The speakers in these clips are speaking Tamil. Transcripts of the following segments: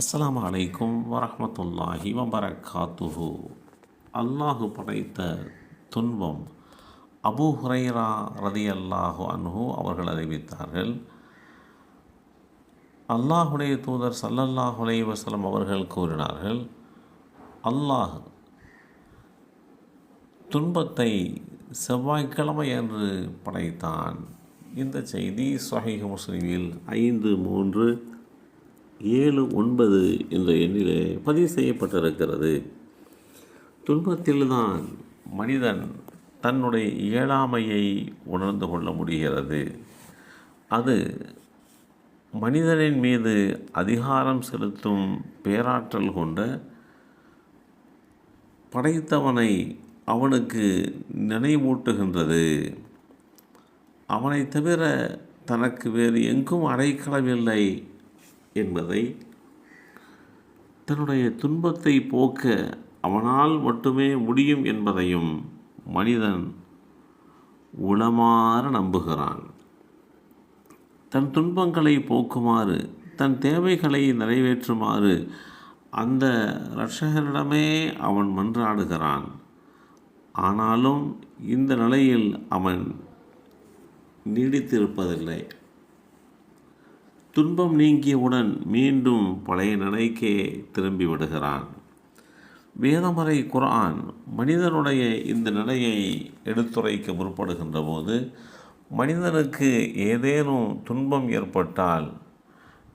அஸ்லாம் அலைக்கும் வரமத்துல்லாஹி வபரகாத்துஹு அல்லாஹு படைத்த துன்பம் அபூ ஹுரைரா ரதியல்லாஹு அன்ஹு அவர்கள் அறிவித்தார்கள். அல்லாஹுடைய தூதர் ஸல்லல்லாஹு வசலம் அவர்கள் கூறினார்கள் அல்லாஹ் துன்பத்தை செவ்வாய்க்கிழமை என்று படைத்தான். இந்த செய்தி சஹீஹ் முஸ்லீமில் ஐந்து மூன்று ஏழு ஒன்பது என்ற எண்ணிலே பதிவு செய்யப்பட்டிருக்கிறது. துன்பத்தில்தான் மனிதன் தன்னுடைய இயலாமையை உணர்ந்து கொள்ள முடிகிறது. அது மனிதனின் மீது அதிகாரம் செலுத்தும் பேராற்றல் கொண்ட படைத்தவனை அவனுக்கு நினைவூட்டுகின்றது. அவனை தவிர தனக்கு வேறு எங்கும் அடைக்கலவில்லை என்பதை தன்னுடைய துன்பத்தை போக்க அவனால் மட்டுமே முடியும் என்பதையும் மனிதன் உளமாற நம்புகிறான். தன் துன்பங்களை போக்குமாறு தன் தேவைகளை நிறைவேற்றுமாறு அந்த இரட்சகரிடமே அவன் மன்றாடுகிறான். ஆனாலும் இந்த நிலையில் அவன் நீடித்திருப்பதில்லை. துன்பம் நீங்கியவுடன் மீண்டும் பழைய நிலைக்கே திரும்பி விடுகிறான். வேதமறை குரான் மனிதனுடைய இந்த நிலையை எடுத்துரைக்க முற்படுகின்ற போது மனிதனுக்கு ஏதேனும் துன்பம் ஏற்பட்டால்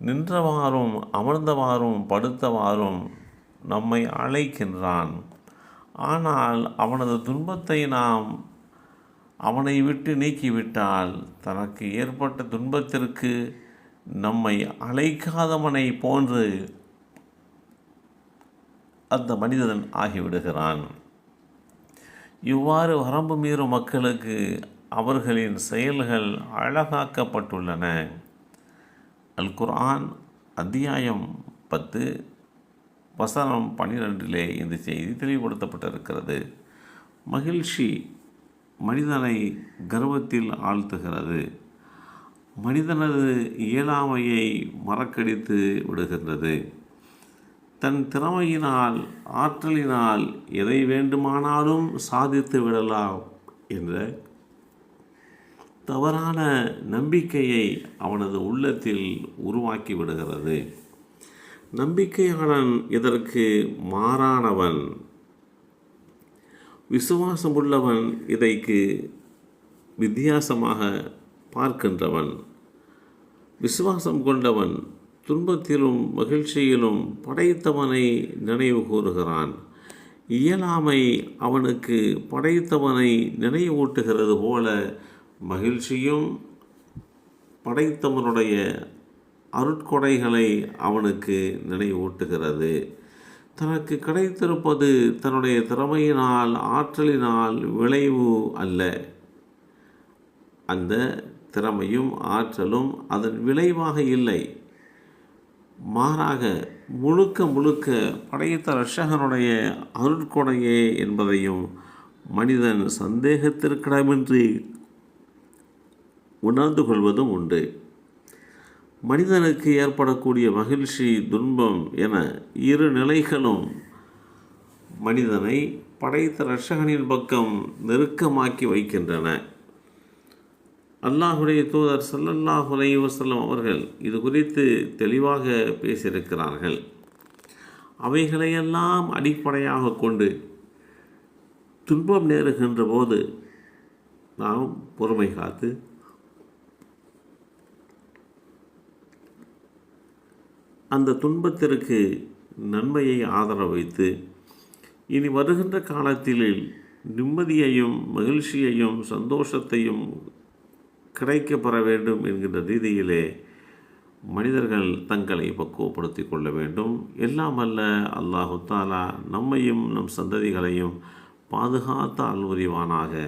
நின்றவாறும் அமர்ந்தவாறும் படுத்தவாறும் நம்மை அழைக்கின்றான். ஆனால் அவனது துன்பத்தை நாம் அவனை விட்டு நீக்கிவிட்டால் தனக்கு ஏற்பட்ட துன்பத்திற்கு நம்மை அழைக்காதவனை போன்று அந்த மனிதன் ஆகிவிடுகிறான். இவ்வாறு வரம்பு மீறும் மக்களுக்கு அவர்களின் செயல்கள் அழகாக்கப்பட்டுள்ளன. அல் குர்ஆன் அத்தியாயம் பத்து வசனம் பன்னிரெண்டிலே இந்த செய்தி தெளிவுபடுத்தப்பட்டிருக்கிறது. மகிழ்ச்சி மனிதனை கர்வத்தில் ஆழ்த்துகிறது. மனிதனது இயலாமையை மறக்கடித்து விடுகின்றது. தன் திறமையினால் ஆற்றலினால் எதை வேண்டுமானாலும் சாதித்து விடலாம் என்ற தவறான நம்பிக்கையை அவனது உள்ளத்தில் உருவாக்கி விடுகிறது. நம்பிக்கையாளன் இதற்கு மாறானவன்? விசுவாசமுள்ளவன் இதைக்கு வித்தியாசமாக பார்க்கின்றவன் விசுவாசம் கொண்டவன் துன்பத்திலும் மகிழ்ச்சியிலும் படைத்தவனை நினைவு கூறுகிறான். இயலாமை அவனுக்கு படைத்தவனை நினைவூட்டுகிறது போல மகிழ்ச்சியும் படைத்தவனுடைய அருட்கொடைகளை அவனுக்கு நினைவூட்டுகிறது. தனக்கு கிடைத்திருப்பது தன்னுடைய திறமையினால் ஆற்றலினால் விளைவு அல்ல. அந்த திறமையும் ஆற்றலும் அதன் விளைவாக இல்லை. மாறாக முழுக்க முழுக்க படையத்த ரஷகனுடைய அருட்கொடையே என்பதையும் மனிதன் சந்தேகத்திற்கிடமின்றி உணர்ந்து கொள்வதும் உண்டு. மனிதனுக்கு ஏற்படக்கூடிய மகிழ்ச்சி துன்பம் என இரு நிலைகளும் மனிதனை படைத்த ரஷகனின் பக்கம் நெருக்கமாக்கி வைக்கின்றன. அல்லாஹுடைய தூதர் சல்லல்லாஹ் அலைஹி அவர்கள் இது குறித்து தெளிவாக பேசியிருக்கிறார்கள். அவைகளையெல்லாம் அடிப்படையாக கொண்டு துன்பம் நேருகின்ற போது நாம் பொறுமை காத்து அந்த துன்பத்திற்கு நன்மையை ஆதரவு வைத்து இனி வருகின்ற காலத்தில் நிம்மதியையும் மகிழ்ச்சியையும் சந்தோஷத்தையும் கிடைக்கப்பெற வேண்டும் என்கின்ற ரீதியிலே மனிதர்கள் தங்களை பக்குவப்படுத்தி கொள்ள வேண்டும். எல்லாம் அல்ல அல்லாஹு தாலா நம்மையும் நம் சந்ததிகளையும் பாதுகாத்த அல்புரிவானாக